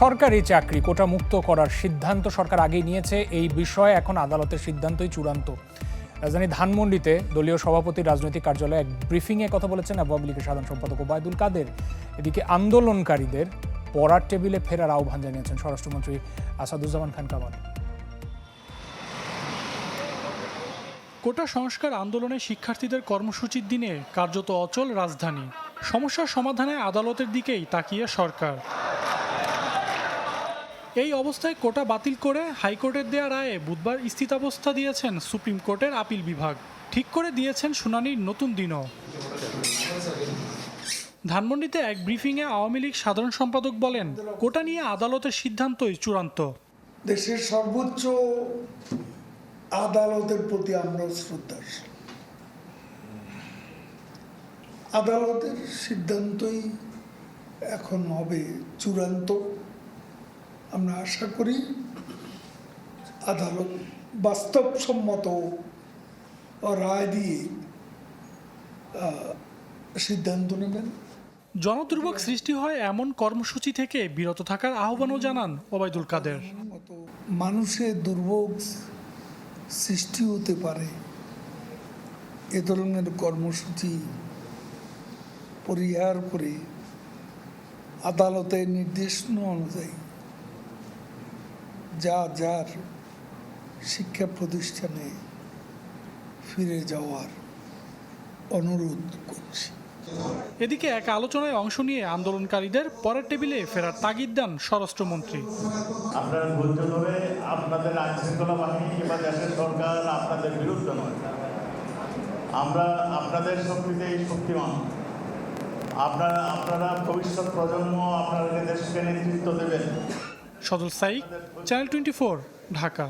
সরকারি চাকরি কোটা মুক্ত করার সিদ্ধান্ত সরকার আগেই নিয়েছে। এই বিষয়ে এখন আদালতের সিদ্ধান্তই চূড়ান্ত। রাজধানী ধানমন্ডিতে দলীয় সভাপতি রাজনৈতিক কার্যালয়ে এক ব্রিফিংয়ে কথা বলেছেন আওয়ামী লীগের সাধারণ সম্পাদক ওবায়দুল কাদের। এদিকে আন্দোলনকারীদের পড়ার টেবিলে ফেরার আহ্বান জানিয়েছেন স্বরাষ্ট্রমন্ত্রী আসাদুজ্জামান খান কামাল। কোটা সংস্কার আন্দোলনে শিক্ষার্থীদের কর্মসূচির দিনে কার্যত অচল রাজধানী। সমস্যার সমাধানে আদালতের দিকেই তাকিয়ে সরকার। এই অবস্থায় কোটা বাতিল করে হাইকোর্টের দেয়া রায়ে বুধবার স্থিতাবস্থা দিয়েছেন সুপ্রিম কোর্টের আপিল বিভাগ। ঠিক করে দিয়েছেন শুনানির নতুন দিনও। ধানমন্ডিতে এক ব্রিফিংয়ে আওয়ামী লীগ সাধারণ সম্পাদক বলেন, কোটা নিয়ে আদালতের সিদ্ধান্তই চূড়ান্ত। দেশের সর্বোচ্চ আদালতের প্রতি আমরা শ্রদ্ধাশীল। আদালতের সিদ্ধান্তই এখন হবে চূড়ান্ত। আমরা আশা করি আদালত বাস্তবসম্মত রায় দিয়ে সিদ্ধান্ত নেবেন। জনদুর্ভোগ সৃষ্টি হয় এমন কর্মসূচি থেকে বিরত থাকার আহ্বানও জানান ওবায়দুল কাদের। মানুষের দুর্ভোগ সৃষ্টি হতে পারে। এ ধরনের কর্মসূচি পরিহার করে আদালতের নির্দেশনা অনুযায়ী যা যার শিক্ষা প্রতিষ্ঠানে ফিরে যাওয়ার অনুরোধ করছি। এদিকে এক আলোচনায় অংশ নিয়ে আন্দোলনকারীদের পরের টেবিলে ফেরার তাগিদ দেন স্বরাষ্ট্রমন্ত্রী। আপনারা ধৈর্য ধরে আপনাদের আইন শৃঙ্খলা বাহিনী কিংবা দেশের সরকার আপনাদের বিরুদ্ধে নয়। আমরা আপনাদের শক্তিতেই শক্তিমান। আপনারা আপনারা ভবিষ্যৎ প্রজন্ম আপনারা দেশকে নেতৃত্ব দেবেন। Sajal Saik channel twenty Dhaka.